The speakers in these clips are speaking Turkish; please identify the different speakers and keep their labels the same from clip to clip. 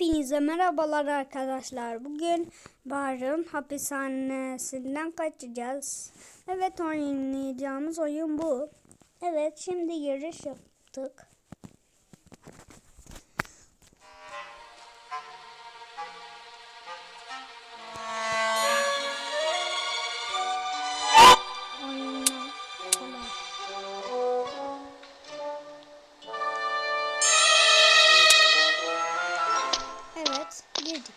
Speaker 1: Hepinize merhabalar arkadaşlar. Bugün Bahar'ın hapishanesinden kaçacağız. Evet oynayacağımız oyun bu. Evet şimdi yarış yaptık. Girdik.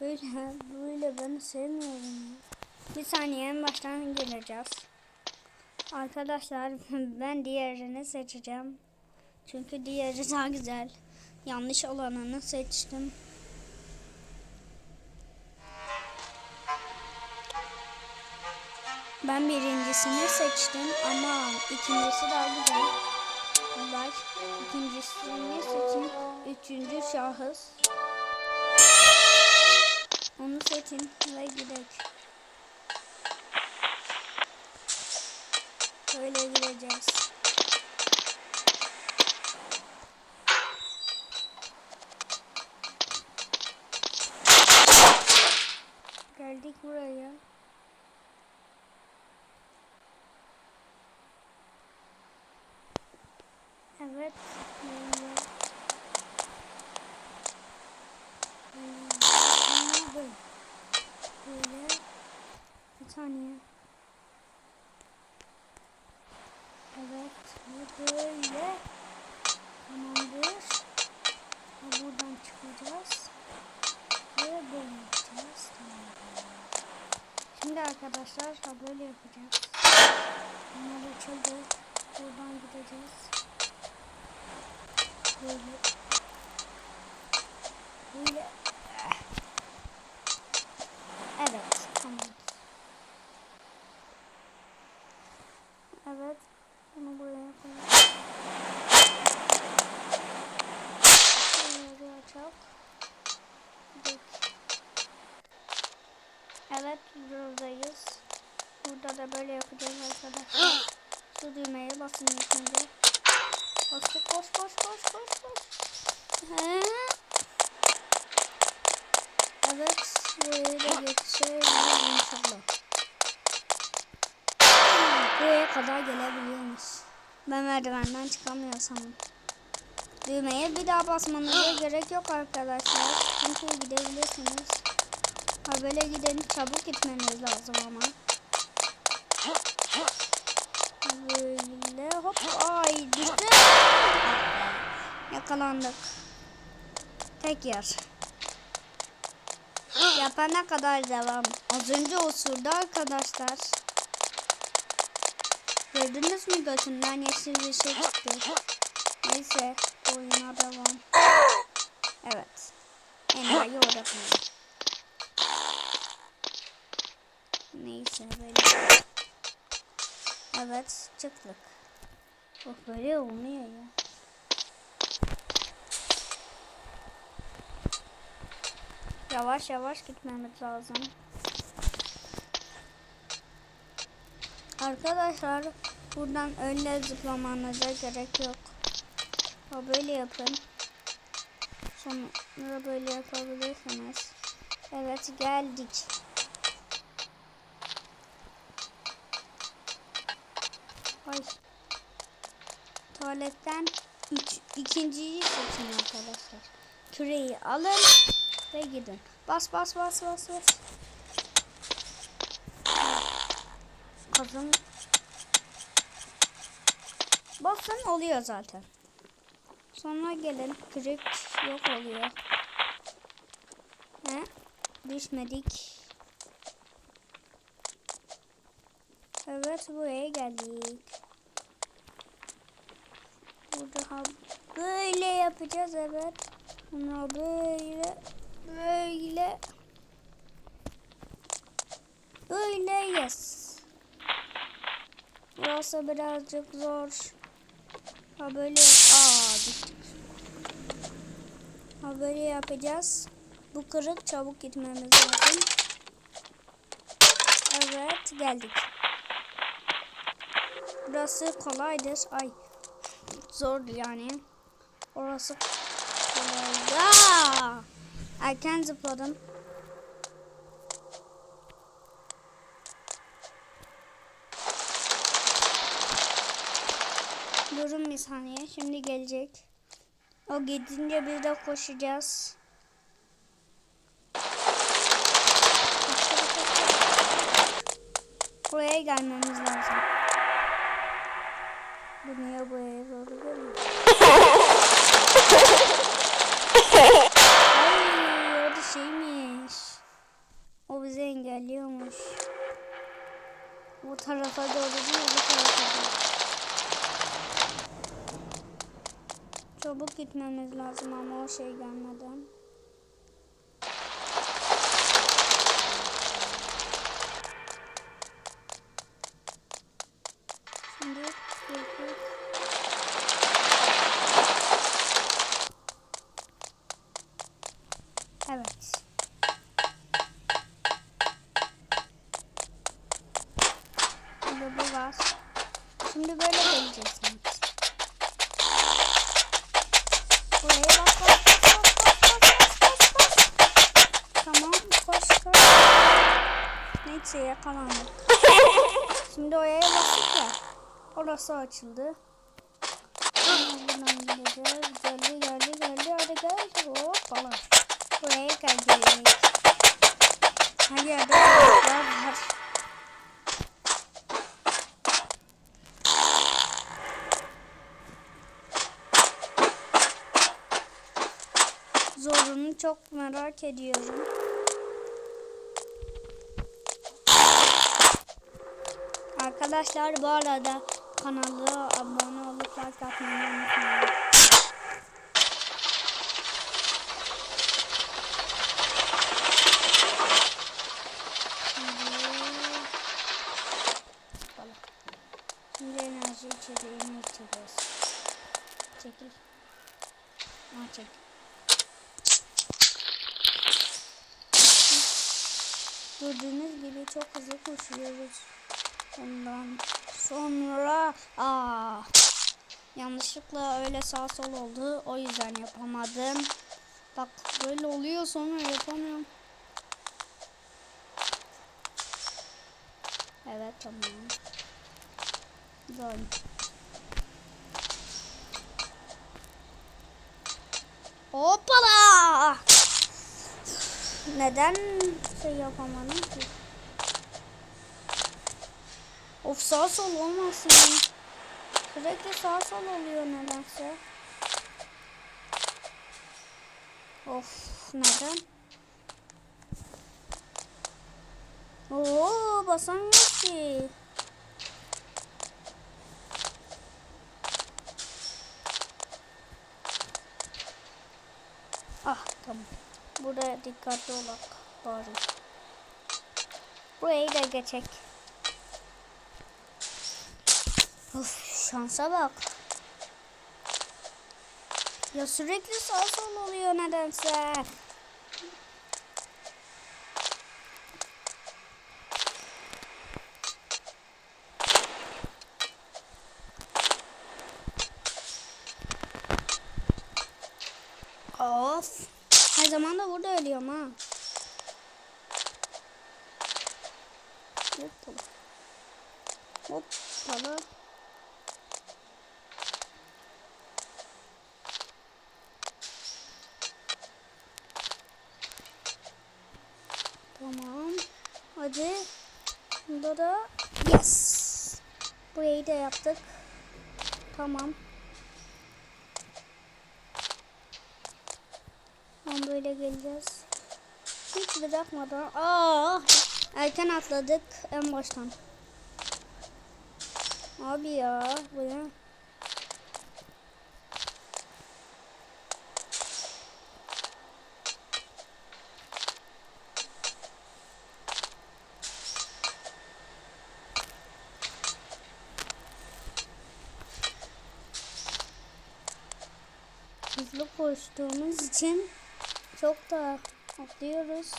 Speaker 1: Böyle, böyle ben sevmiyorum. Bir saniye en baştan gireceğiz. Arkadaşlar ben diğerini seçeceğim. Çünkü diğeri daha güzel. Yanlış olanını seçtim. Ben birincisini seçtim ama ikincisi daha güzel. Bunlar ikincisini seçin. Üçüncü şahıs. Onu seçin ve gidelim. Böyle gideceğiz. Geldik buraya. Evet. Böyle. Böyle. Böyle. Bir saniye. Evet. Ve böyle. Tamamdır. Ve buradan çıkacağız. Ve böyle yapacağız. Tamamdır. Şimdi arkadaşlar böyle yapacağız. Bunlar açıldı. Buradan gideceğiz. Böyle. Böyle. Evet, tamam. Evet, bunu buraya koyalım. Şöyle açalım. Dik. Evet, buradayız. Burada da böyle yapacağız arkadaşlar. Şu düğmeye önce. Bastık, koş, koş, koş, koş, koş. He. Evet, da geçeceğiz inşallah. Buraya kadar gelebiliyormuş. Ben merdivenden çıkamıyorsam. Düğmeye bir daha basmanıza gerek yok arkadaşlar. Çünkü gidebilirsiniz. Ha böyle gidin çabuk gitmeniz lazım ama. Böyle hop ay düştü. Yakalandık. Tek yer. Yapana kadar devam. Az önce osurdu arkadaşlar. Gördünüz mü götünden yeşil bir şey çıktı. Neyse oyuna devam. Evet. Orada kaldı. Neyse böyle. Evet çıktık. Oh böyle olmuyor ya. Yavaş yavaş gitmemiz lazım. Arkadaşlar buradan öyle zıplamanıza gerek yok. Ha böyle yapın. Sonra böyle yapabilirsiniz. Evet geldik. Ay. Tuvaletten üç, ikinciyi seçin arkadaşlar. Küreyi alın ve gidin. Bas bas bas bas bas. Kazın. Basın oluyor zaten. Sonra gelin kürek yok oluyor. He? Düşmedik. Evet buraya geldik. Burada böyle yapacağız evet. Bunu böyle böyle böyle yes. Burası birazcık zor. Ha böyle aa düştük. Ha böyle yapacağız. Bu kırık çabuk gitmemiz lazım. Evet geldik. Burası kolaydır. Ay zordu yani. Orası kolay. Aa! Erken zıpladım. Durun bir saniye. Şimdi gelecek. O gidince biz de koşacağız. Buraya gelmemiz lazım. Bu niye buraya doğru geliyor? Ay, o da şeymiş. O bizi engelliyormuş. Bu tarafa doğru değil, bu tarafa doğru. Çabuk gitmemiz lazım ama o şey gelmeden. Koş koş. Neyse yakalandık. Şimdi oraya bastık ya. Orası açıldı. Buradan gideceğiz. Geldi geldi geldi. Hadi gel. Hoppala. Buraya geldik. Her yerde çocuklar var. Zorunu çok merak ediyorum. Arkadaşlar bu arada kanala abone olup like atmayı unutmayın. Şimdi, enerji içeriğini içeceğiz. Çekil. Ha çek. Gördüğünüz gibi çok hızlı koşuyoruz. Ondan sonra aa yanlışlıkla öyle sağ sol oldu. O yüzden yapamadım. Bak böyle oluyor sonra yapamıyorum. Evet tamam. Güzel. Hoppala! Neden şey yapamadım ki? Of sağ sol olmasın. Sürekli sağ sol oluyor nedense. Of neden? Oo basamıyor ki. Ah tamam. Buraya dikkatli olak bari. Burayı da geçek. Of şansa bak. Ya sürekli sağ sol oluyor nedense. Of. Her zaman da burada ölüyorum ha. Hoppala. Hoppala. Tamam. Hadi. Bunda da yes. Burayı da yaptık. Tamam. Tamam böyle geleceğiz. Hiç bırakmadan. Aa, erken atladık en baştan. Abi ya bu ne? Hızlı koştuğumuz için çok da atlıyoruz.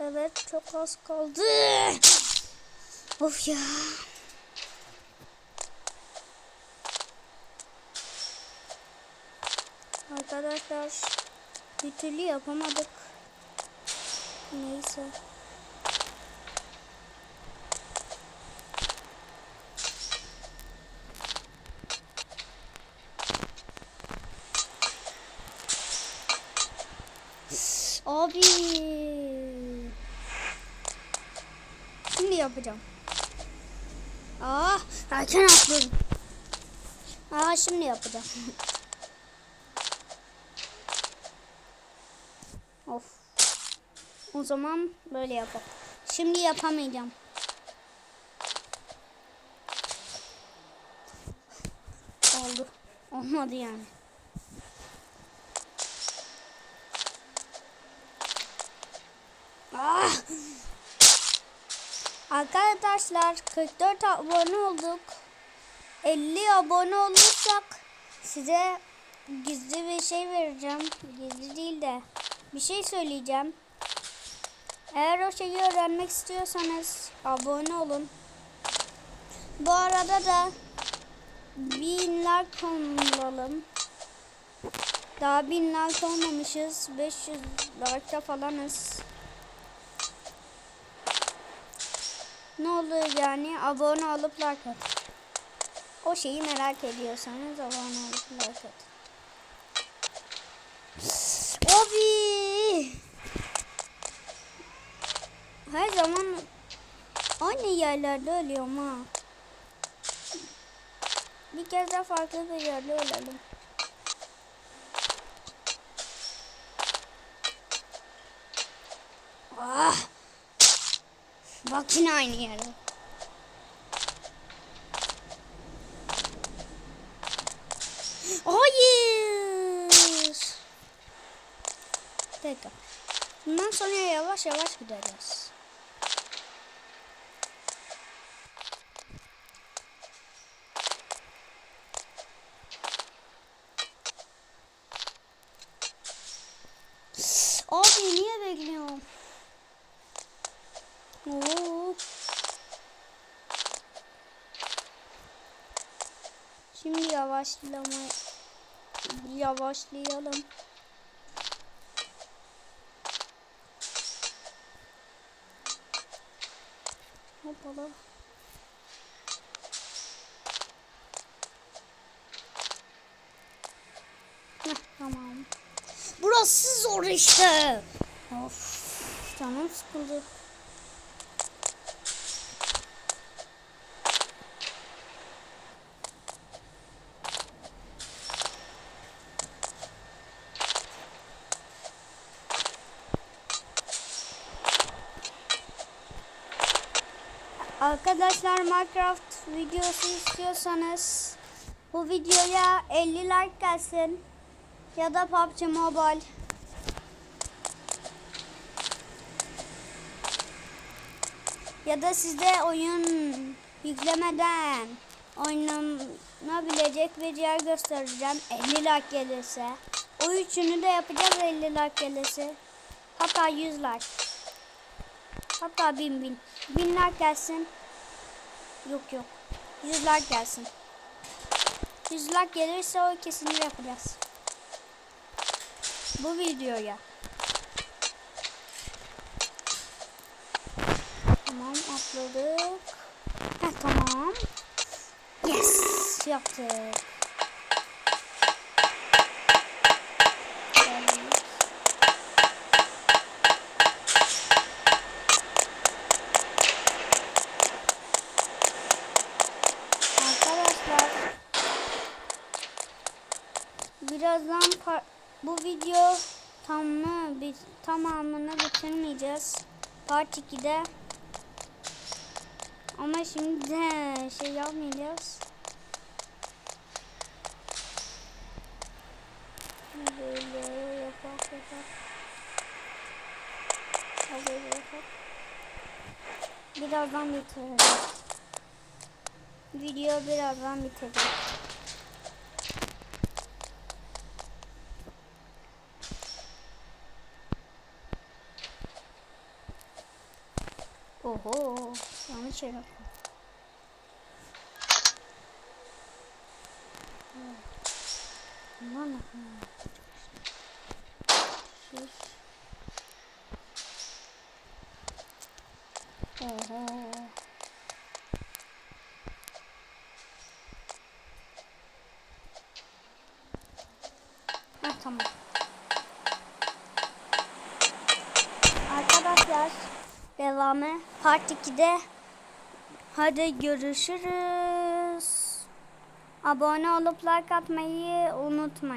Speaker 1: Evet çok az kaldı. Of ya. Arkadaşlar bir türlü yapamadık. Neyse. Abi. Şimdi yapacağım. Aa, erken atladım. Aa, şimdi yapacağım. of. O zaman böyle yapalım. Şimdi yapamayacağım. Oldu. Olmadı yani. Ah! Arkadaşlar 44 abone olduk. 50 abone olursak size gizli bir şey vereceğim. Gizli değil de bir şey söyleyeceğim. Eğer o şeyi öğrenmek istiyorsanız abone olun. Bu arada da bin like olalım. Daha bin like olmamışız. 500 like'ta falanız. Ne olur yani abone olup like atın. O şeyi merak ediyorsanız abone olup like atın. Abi. Her zaman aynı yerlerde ölüyorum ha. Bir kez de farklı bir yerde ölelim. Ah. Bak yine aynı yerde. Hayır. Tekrar. Bundan sonra yavaş yavaş gideceğiz. Abi niye bekliyorum? Oo. Şimdi yavaşlama yavaşlayalım. Hoppala. Heh, tamam. Burası zor işte. Of. Canım sıkıldı. Arkadaşlar Minecraft videosu istiyorsanız bu videoya 50 like gelsin ya da PUBG Mobile. Ya da sizde oyun yüklemeden oynanabilecek bir yer göstereceğim. 50 like gelirse. O üçünü de yapacağız 50 like gelirse. Hatta 100 like hatta 1000 bin 1000 like gelsin yok yok 100 like gelsin 100 like gelirse o kesinlikle yapacağız bu videoya Tamam atladık. Heh, tamam. Yes yaptık. Geldik. Arkadaşlar birazdan par- bu video tamamı bir tamamını bitirmeyeceğiz. Part 2'de ama şimdi de şey yapmayacağız. Böyle yapak yapak. Böyle yapak. Birazdan bitireceğiz. Video birazdan bitecek. Oho, yanlış şey yaptım. Aman Allah'ım. Dur. Oho. Ha tamam. Devamı part 2'de hadi görüşürüz. Abone olup like atmayı unutmayın.